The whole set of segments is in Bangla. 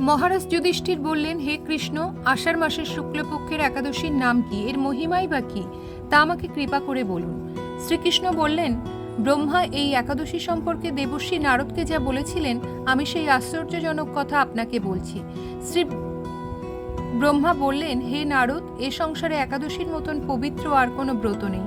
মহারাজ যুধিষ্ঠির বললেন, হে কৃষ্ণ, আষাঢ় মাসের শুক্লপক্ষের একাদশীর নাম কি? এর মহিমাই বা কি? তা আমাকে কৃপা করে বলুন। শ্রীকৃষ্ণ বললেন, ব্রহ্মা এই একাদশী সম্পর্কে দেবশ্রী নারদকে যা বলেছিলেন, আমি সেই আশ্চর্যজনক কথা আপনাকে বলছি। শ্রী ব্রহ্মা বললেন, হে নারদ, এ সংসারে একাদশীর মতন পবিত্র আর কোনো ব্রত নেই।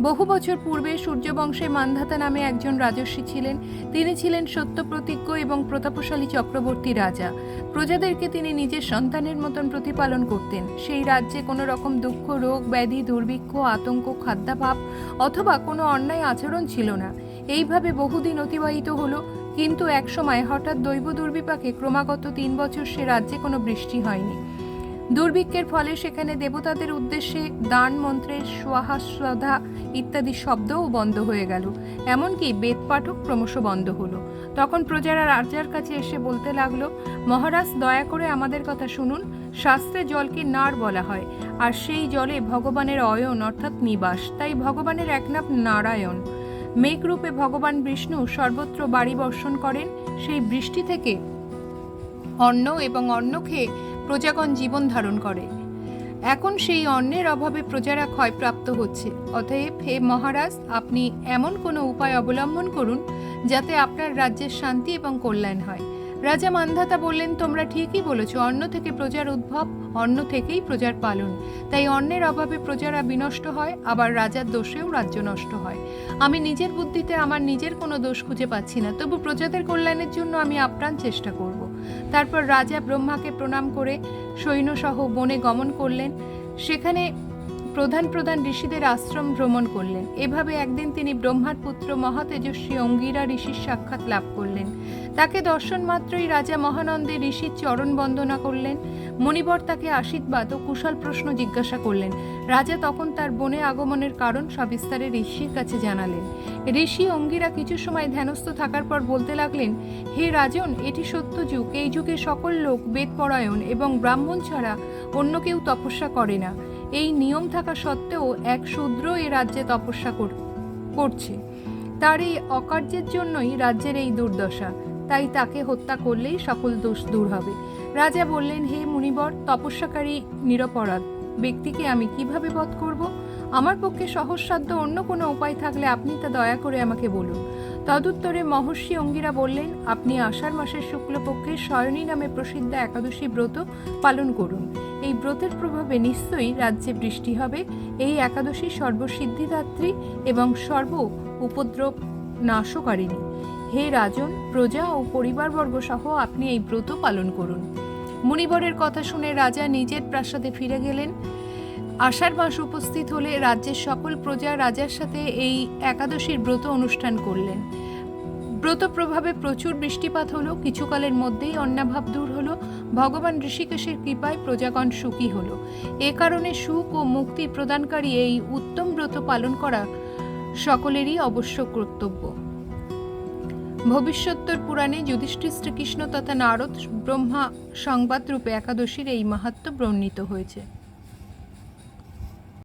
বহু বছর পূর্বে সূর্যবংশে মান্ধাতা নামে একজন রাজস্বী ছিলেন। তিনি ছিলেন সত্যপ্রতিজ্ঞ এবং প্রতাপশালী চক্রবর্তী রাজা। প্রজাদেরকে তিনি নিজের সন্তানের মতন প্রতিপালন করতেন। সেই রাজ্যে কোনো রকম দুঃখ, রোগ, ব্যাধি, দুর্ভিক্ষ, আতঙ্ক, খাদ্যাভাব অথবা কোনো অন্যায় আচরণ ছিল না। এইভাবে বহুদিন অতিবাহিত হলো, কিন্তু একসময় হঠাৎ দৈব দুর্বিপাকে ক্রমাগত তিন বছর সে রাজ্যে কোনো বৃষ্টি হয়নি। দুর্ভিক্ষের ফলে সেখানে দেবতাদের উদ্দেশ্যে দান মন্ত্রের সোয়াহা শ্রদ্ধা ইত্যাদি শব্দও বন্ধ হয়ে গেল। এমনকি বেদ পাঠক ক্রমশ বন্ধ হলো। তখন প্রজারা রাজার কাছে এসে বলতে লাগল, মহারাজ, দয়া করে আমাদের কথা শুনুন। শাস্ত্রে জলকে নার বলা হয়, আর সেই জলে ভগবানের অয়ন অর্থাৎ নিবাস। তাই ভগবানের এক নাম নারায়ণ। মেঘরূপে ভগবান বিষ্ণু সর্বত্র বাড়ি বর্ষণ করেন। সেই বৃষ্টি থেকে অন্ন এবং অন্ন খেয়ে প্রজাগণ জীবন ধারণ করে। এখন সেই অন্যের অভাবে প্রজারা ক্ষয়প্রাপ্ত হচ্ছে। অতএব হে মহারাজ, আপনি এমন কোনো উপায় অবলম্বন করুন যাতে আপনার রাজ্যের শান্তি এবং কল্যাণ হয়। রাজা মান্ধাতা বললেন, তোমরা ঠিকই বলেছ, অন্ন থেকে প্রজার উদ্ভব, অন্ন থেকেই প্রজার পালন। তাই অন্যের অভাবে প্রজারা বিনষ্ট হয়, আবার রাজার দোষেও রাজ্য নষ্ট হয়। আমি নিজের বুদ্ধিতে আমার নিজের কোনো দোষ খুঁজে পাচ্ছি না, তবু প্রজাদের কল্যাণের জন্য আমি আপ্রাণ চেষ্টা করব। তারপর রাজা ব্রহ্মাকে প্রণাম করে সৈন্যসহ বনে গমন করলেন। সেখানে প্রধান প্রধান ঋষিদের আশ্রম ভ্রমণ করলেন। এভাবে একদিন তিনি ব্রহ্মার পুত্র মহাতেজস্বী অঙ্গিরা ঋষির সাক্ষাৎ লাভ করলেন। তাকে দর্শন মাত্রই রাজা মহানন্দে ঋষির চরণ বন্দনা করলেন, মণিবর তাকে আশীর্বাদ ও কুশল প্রশ্ন জিজ্ঞাসা করলেন। রাজা তখন তার বনে আগমনের কারণ সবিস্তারে ঋষির কাছে জানালেন। ঋষি অঙ্গিরা কিছু সময় ধ্যানস্থ থাকার পর বলতে লাগলেন, হে রাজন, এটি সত্য যুগ। এই যুগে সকল লোক বেদপরায়ণ এবং ব্রাহ্মণ ছাড়া অন্য কেউ তপস্যা করে না। এই নিয়ম থাকা সত্ত্বেও এক শূদ্র এ রাজ্যে তপস্যা কর- করছে। তার এই অকার্যের জন্যই রাজ্যের এই দুর্দশা। তাই তাকে হত্যা করলেই সকল দোষ দূর হবে। রাজা বললেন, হে মুনিবর, তপস্যাকারী, নিরপরাধ। ব্যক্তিকে আমি কীভাবে বধ করব? আমার পক্ষে সহজসাধ্য অন্য কোনো উপায় থাকলে আপনি তা দয়া করে আমাকে বলুন। তদুত্তরে মহর্ষি অঙ্গিরা বললেন, আপনি আষাঢ় মাসের শুক্লপক্ষের শয়নী নামে প্রসিদ্ধ একাদশী ব্রত পালন করুন। এই ব্রতের প্রভাবে নিশ্চয়ই রাজ্যে বৃষ্টি হবে। এই একাদশী সর্বসিদ্ধিদাত্রী এবং সর্ব উপদ্রব নাশকারিণী হে রাজন, প্রজা ও পরিবারবর্গ সহ আপনি এই ব্রত পালন করুন। মুনিবরের কথা শুনে রাজা নিজের প্রাসাদে ফিরে গেলেন। আষাঢ় মাস উপস্থিত হলে রাজ্যের সকল প্রজা রাজার সাথে এই একাদশীর ব্রত অনুষ্ঠান করলেন। ব্রত প্রভাবে প্রচুর বৃষ্টিপাত হলো, কিছুকালের মধ্যেই অন্নাভাব দূর হলো, ভগবান ঋষিকেশের কৃপায় প্রজাগণ সুখী হলো। এ কারণে সুখ ও মুক্তি প্রদানকারী এই উত্তম ব্রত পালন করা সকলেরই অবশ্য কর্তব্য। ভবিষ্যোত্তর পুরাণে যুধিষ্ঠির শ্রীকৃষ্ণ তথা নারদ ব্রহ্মা সংবাদরূপে একাদশীর এই মাহাত্ম বর্ণিত হয়েছে।